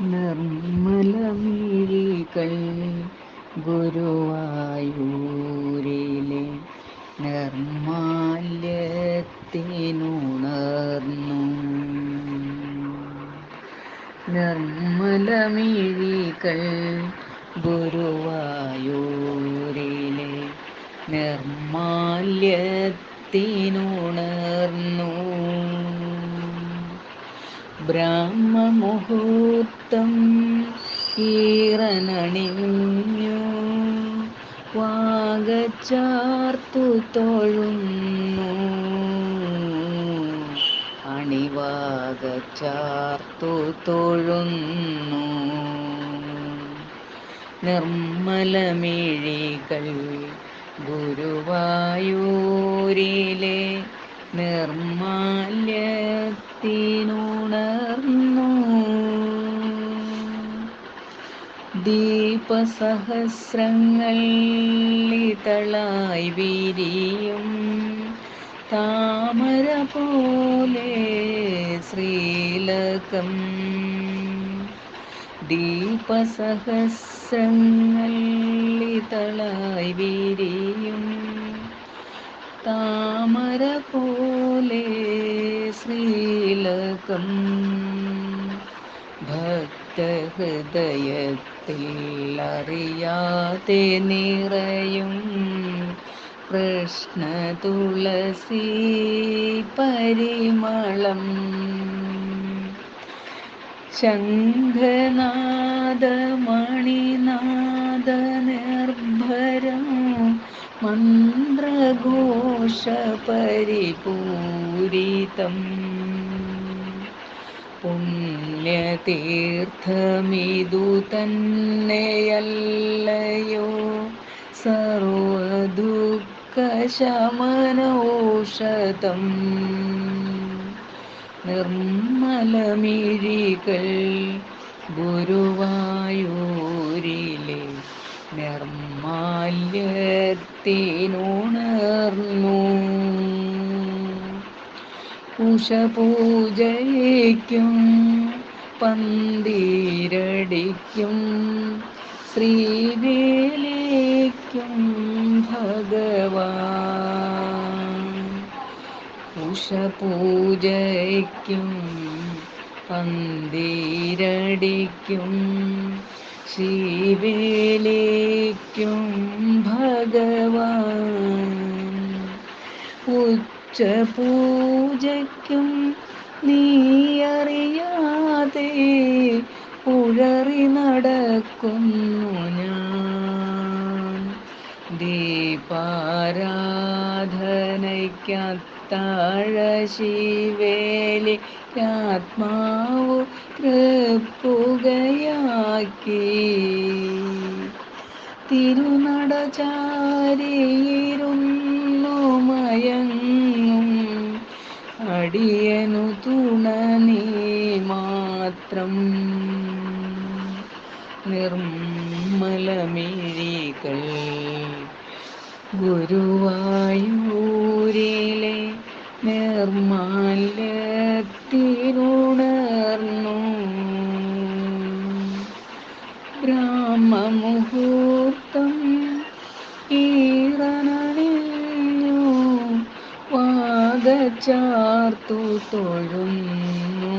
നിർമ്മലമിഴികൾ ഗുരുവായൂരിലെ നിർമാല്യത്തിനുണർന്നു. നിർമ്മലമിഴികൾ ഗുരുവായൂരിലെ നിർമാല്യത്തിനുണർന്നു. ബ്രഹ്മമുഹൂർത്തം ഈറനണിഞ്ഞു വാഗച്ചാർത്തു തൊഴുന്നു. അണിവാഗച്ചാർത്തു തൊഴുന്നു. നിർമ്മലമിഴികൾ ഗുരുവായൂരിലെ നിർമാല്യത്തിനുണർന്നു ദീപസഹസ്രങ്ങൾ ഇതളായി വിരിയും താമര പോലെ ശ്രീലകം. ദീപസഹസ്രങ്ങൾ ഇതളായി വിരിയും താമര പോലെ ശ്രീലകം. ഭക്തഹൃദയത്തിൽ അറിയാതെ നിറയും കൃഷ്ണ തുളസി പരിമളം. ശംഖനാദമണിനാദ നിർഭരം മന്ത്രഘോഷ പരിപൂരിതം. പുണ്യതീർത്ഥമിതു തന്നെയല്ലയോ? സർവദുഃഖശമനോഷതം നിർമ്മലമിഴികൾ ഗുരുവായൂരിലെ നിർമാല്യത്തിനുണർന്നു. ഉഷപൂജയ്ക്കും പന്തീരടിക്കും ശ്രീവേലേക്കും ഭഗവാൻ. ഉഷപൂജയ്ക്കും പന്തീരടിക്കും ശ്രീവേലേക്കും ഭഗവാൻ. ഉച്ചപൂജയ്ക്കും നീ അറിയാതെ ഉഴറി നടക്കുന്നു ഞാൻ. ദീപാരാധനയ്ക്കത്താഴ ശിവേലി ആത്മാവു തൃപ്പുകയാക്കി. തിരുനടചാരിയിരുന്നു മയങ്ങും അടിയനു തുണ നീ മാത്രം നിർമ്മലമിഴികൾ ഗുരുവായൂരിലെ നിർമാല്യത്തിനുണർന്നു ബ്രാഹ്മമുഹൂർത്തം വാഗച്ചാർത്തു തൊഴുന്നു